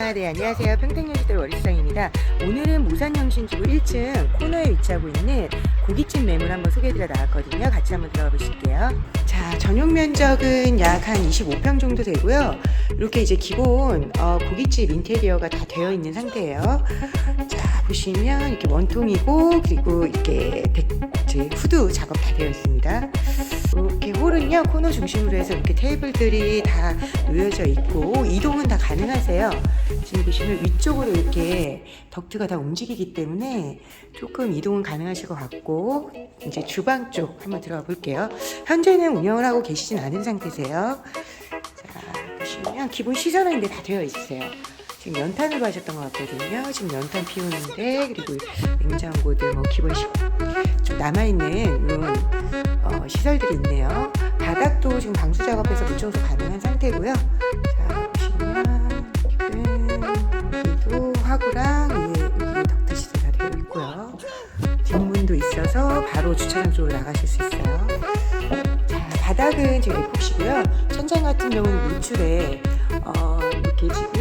아, 네, 안녕하세요. 평택연시대 월일상입니다. 오늘은 무산영신지구 1층 코너에 위치하고 있는 고깃집 매물 한번 소개해드려 나왔거든요. 같이 한번 들어가 보실게요. 자, 전용 면적은 약 한 25평 정도 되고요. 이렇게 이제 기본 어, 고깃집 인테리어가 다 되어 있는 상태예요. 자, 보시면 이렇게 원통이고 그리고 이렇게 백, 후드 작업 다 되어 있습니다. 홀은요 코너 중심으로 해서 이렇게 테이블들이 다 놓여져 있고 이동은 다 가능하세요. 지금 보시면 위쪽으로 이렇게 덕트가 다 움직이기 때문에 조금 이동은 가능하실 것 같고 이제 주방 쪽 한번 들어가 볼게요. 현재는 운영을 하고 계시진 않은 상태세요. 자 보시면 기본 시설은 다 되어 있어요. 지금 연탄으로 하셨던 것 같거든요. 지금 연탄 피우는데 그리고 냉장고들 뭐 기본 시, 좀 남아있는 이런 어, 시설들이 있네요. 바닥도 지금 방수 작업해서 물청소 가능한 상태고요. 자 여기도 화구랑 위에 덕트 다 되어 있고요. 뒷문도 있어서 바로 주차장 쪽으로 나가실 수 있어요. 자 바닥은 지금 에폭시고요. 천장 같은 경우는 노출에 어, 이렇게 지금